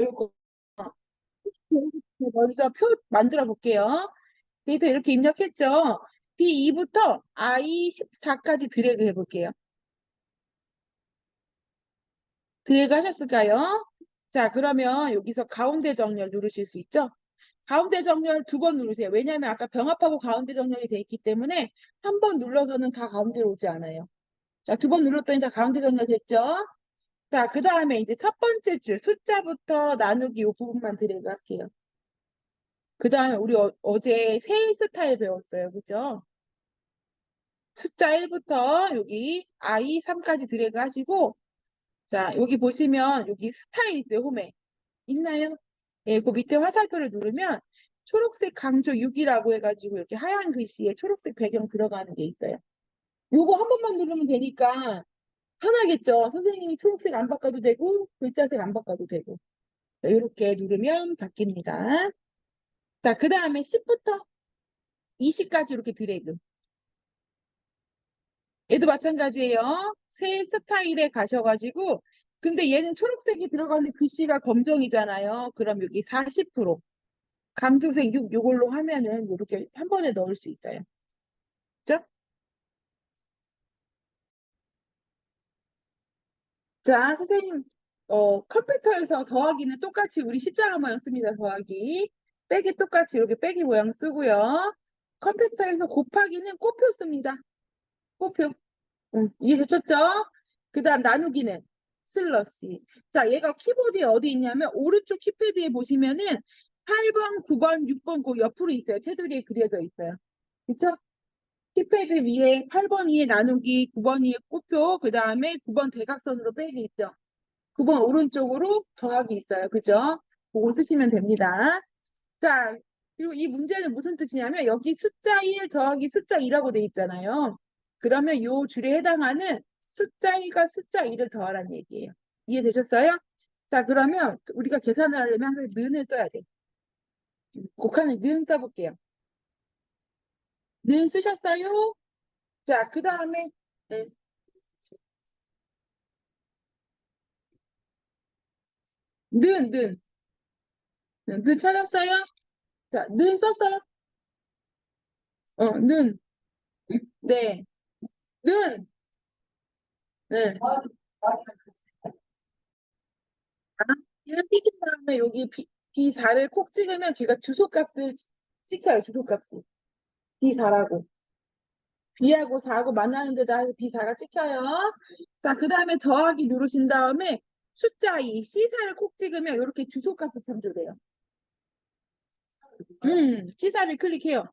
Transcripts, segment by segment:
요거 먼저 표 만들어 볼게요. 데이터 이렇게 입력했죠? B2부터 I14까지 드래그 해볼게요. 드래그 하셨을까요? 자, 그러면 여기서 가운데 정렬 누르실 수 있죠? 가운데 정렬 두 번 누르세요. 왜냐하면 아까 병합하고 가운데 정렬이 돼 있기 때문에 한 번 눌러서는 다 가운데로 오지 않아요. 자, 두 번 눌렀더니 다 가운데 정렬 됐죠? 자, 그 다음에 이제 첫 번째 줄 숫자부터 나누기 이 부분만 할게요. 그 다음에 우리 어, 제 세일 스타일 배웠어요. 그죠? 숫자 1부터 여기 I3까지 드래그 하시고 자, 여기 보시면 여기 스타일 있어요. 홈에. 있나요? 예, 그 밑에 화살표를 누르면 초록색 강조 6이라고 해가지고 이렇게 하얀 글씨에 초록색 배경 들어가는 게 있어요. 요거 한 번만 누르면 되니까 편하겠죠. 선생님이 초록색 안 바꿔도 되고 글자색 안 바꿔도 되고 자, 이렇게 누르면 바뀝니다. 자, 그 다음에 10부터 20까지 이렇게 드래그. 얘도 마찬가지예요. 새 스타일에 가셔가지고 근데 얘는 초록색이 들어가는 글씨가 검정이잖아요. 그럼 여기 40% 강조색 6 요걸로 하면은 이렇게 한 번에 넣을 수 있어요. 그죠? 자, 선생님, 어, 컴퓨터에서 더하기는 똑같이 우리 십자가 모양 씁니다. 더하기. 빼기 똑같이 이렇게 빼기 모양 쓰고요. 컴퓨터에서 곱하기는 꼬표 씁니다. 꼬표. 응, 이해되셨죠? 그 다음 나누기는 슬러시. 자, 얘가 키보드에 어디 있냐면 오른쪽 키패드에 보시면은 8번, 9번, 6번 그 옆으로 있어요. 테두리에 그려져 있어요. 그쵸? 키패드 위에 8번 위에 나누기, 9번 위에 꼬표, 그 다음에 9번 대각선으로 빼기 있죠. 9번 오른쪽으로 더하기 있어요. 그죠? 그거 쓰시면 됩니다. 자, 그리고 이 문제는 무슨 뜻이냐면 여기 숫자 1 더하기 숫자 2라고 돼 있잖아요. 그러면 요 줄에 해당하는 숫자 1과 숫자 2를 더하라는 얘기예요. 이해되셨어요? 자, 그러면 우리가 계산을 하려면 항상 는을 써야 돼. 곡한에 는 써볼게요. 는 쓰셨어요? 자, 그 다음에 네. 는, 는. 는, 는 찾았어요? 자, 는 썼어요? 어, 는. 네. 는. 네. 이를 띄신 다음에 여기 B, B4를 콕 찍으면 걔가 주소값을 치- 찍혀요, 주소값을. B4라고. B하고 4하고 만나는 데다 해서 B4가 찍혀요. 자, 그 다음에 더하기 누르신 다음에 숫자 2, C4를 콕 찍으면 이렇게 주소값을 참조돼요. 음, C4를 클릭해요.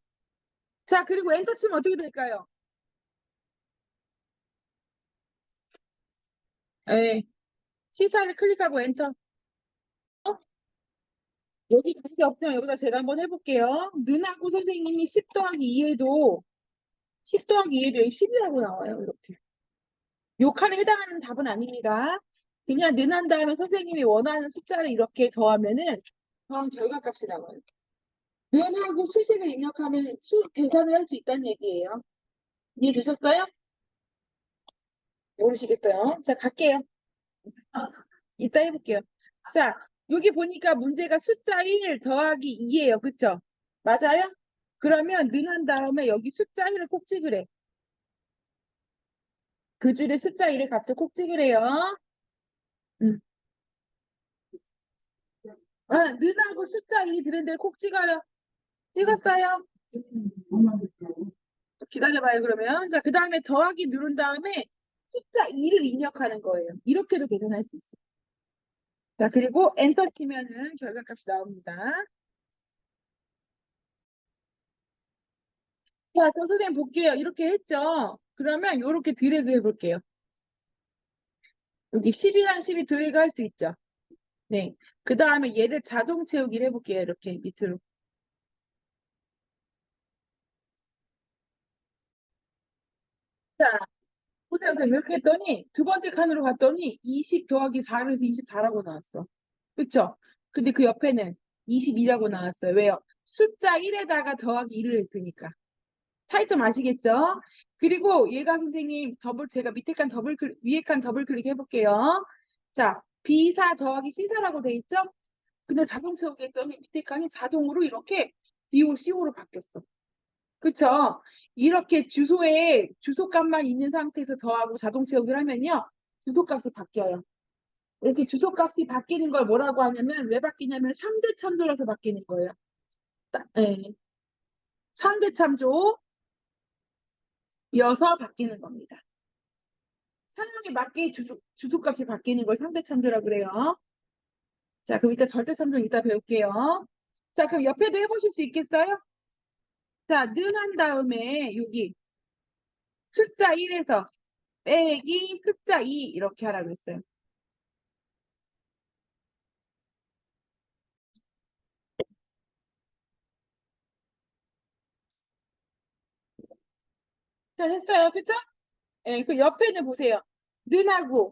자, 그리고 엔터 치면 어떻게 될까요? 예. C4를 클릭하고 엔터. 어? 여기 관계 없지만 여기다 제가 한번 해볼게요. 눈하고 선생님이 10 더하기 2에도 10 더하기 2에도 여기 10이라고 나와요. 이렇게. 요 칸에 해당하는 답은 아닙니다. 그냥 는한 다음에 선생님이 원하는 숫자를 이렇게 더하면은 더한 결과값이 나와요. 는하고 수식을 입력하면 수, 계산을 할 수 있다는 얘기예요. 이해되셨어요? 모르시겠어요? 자, 갈게요. 이따 해볼게요. 자, 여기 보니까 문제가 숫자 1 더하기 2예요. 그쵸? 맞아요? 그러면 는한 다음에 여기 숫자 1을 콕 찍으래. 그 줄에 숫자 1의 값을 콕 찍으래요. 음. 아, 는하고 숫자 2 들은 데를 콕 찍어요. 찍었어요? 기다려봐요, 그러면. 자, 그 다음에 더하기 누른 다음에 숫자 2를 입력하는 거예요. 이렇게도 계산할 수 있어요. 자, 그리고 엔터 치면은 결과값이 나옵니다. 자, 그럼 선생님 볼게요. 이렇게 했죠? 그러면 이렇게 드래그 해볼게요. 여기 10이랑 10이 드래그 할 수 있죠? 네. 그 다음에 얘를 자동 채우기를 해볼게요. 이렇게 밑으로. 자, 선생님. 이렇게 했더니 두 번째 칸으로 갔더니 20 더하기 4를 해서 24라고 나왔어. 그쵸? 근데 그 옆에는 22라고 나왔어요. 왜요? 숫자 1에다가 더하기 1을 했으니까. 차이점 아시겠죠? 그리고 얘가 선생님 더블 제가 밑에 칸 더블 클릭 위에 칸 더블 클릭 해볼게요. 자, B4 더하기 C4라고 돼 있죠? 근데 자동 채우기 했더니 밑에 칸이 자동으로 이렇게 DOCO로 바뀌었어. 그쵸? 이렇게 주소에 주소값만 있는 상태에서 더하고 자동 채우기를 하면요. 주소값이 바뀌어요. 이렇게 주소값이 바뀌는 걸 뭐라고 하냐면 왜 바뀌냐면 상대 참조라서 바뀌는 거예요. 따- 예. 상대 참조 이어서 바뀌는 겁니다. 상황에 맞게 주소, 주소값이 바뀌는 걸 상대 참조라고 그래요. 자, 그럼 이따 절대 참조 이따 배울게요. 자, 그럼 옆에도 해보실 수 있겠어요? 자, 는한 다음에 여기 숫자 1에서 빼기 숫자 2 이렇게 하라고 했어요. 자, 했어요. 그쵸? 예, 그 옆에는 보세요. 는하고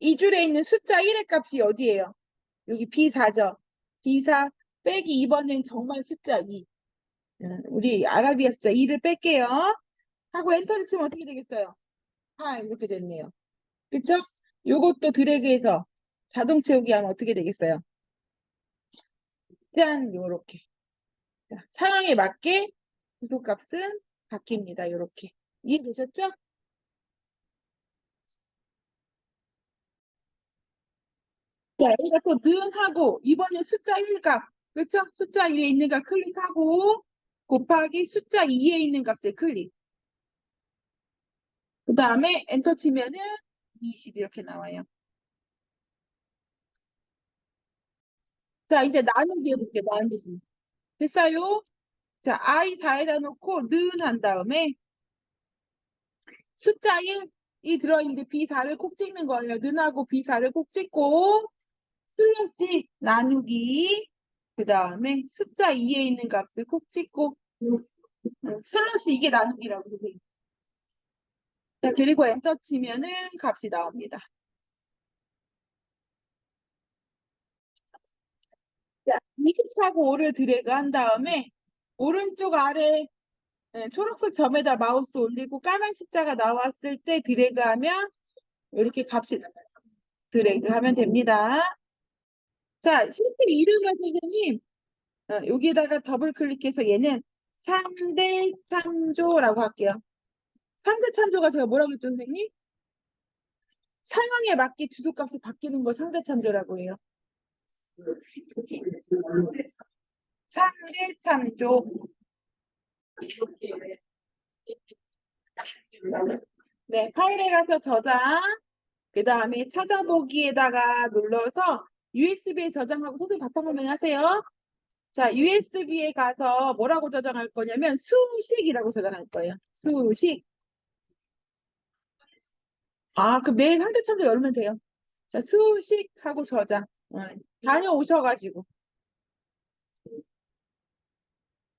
이 줄에 있는 숫자 1의 값이 어디예요? 여기 B4죠. B4 빼기 2번은 정말 숫자 2. 음, 우리 아라비아 숫자 2를 뺄게요. 하고 엔터를 치면 어떻게 되겠어요? 아, 이렇게 됐네요. 그쵸? 요것도 드래그해서 자동 채우기 하면 어떻게 되겠어요? 짠, 요렇게. 자, 상황에 맞게 구독값은 바뀝니다. 요렇게. 이해되셨죠? 자, 여기가 또 는하고 이번엔 숫자 1값. 그쵸? 숫자 1에 있는 값 클릭하고 곱하기 숫자 2에 있는 값을 클릭. 그 다음에 엔터 치면은 20 이렇게 나와요. 자, 이제 나누기 해볼게요. 나누기. 됐어요? 자, i 4에다 놓고 는 한 다음에 숫자 1이 들어있는데 B4를 꼭 찍는 거예요. 는하고 B4를 꼭 찍고 슬래시 나누기 그 다음에 숫자 2에 있는 값을 꼭 찍고 슬래시 이게 나누기라고 보세요. 자, 그리고 엔터 치면은 값이 나옵니다. 자, 20하고 5를 드래그 한 다음에 오른쪽 아래 예, 초록색 점에다 마우스 올리고 까만 십자가 나왔을 때 드래그하면 이렇게 값이 드래그하면 됩니다. 자, 실제 이름은 선생님 어, 여기에다가 더블 클릭해서 얘는 상대 참조라고 할게요. 상대 참조가 제가 뭐라고 했죠, 선생님? 상황에 맞게 주소값이 바뀌는 걸 상대 참조라고 해요. 상대 참조. 네, 파일에 가서 저장, 그 다음에 찾아보기에다가 눌러서 USB에 저장하고 선생님 바탕화면 하세요. 자, USB에 가서 뭐라고 저장할 거냐면 수식이라고 저장할 거예요. 수식. 아, 그럼 내일 상대 참조 열면 돼요. 자, 수식하고 저장. 어, 다녀오셔가지고.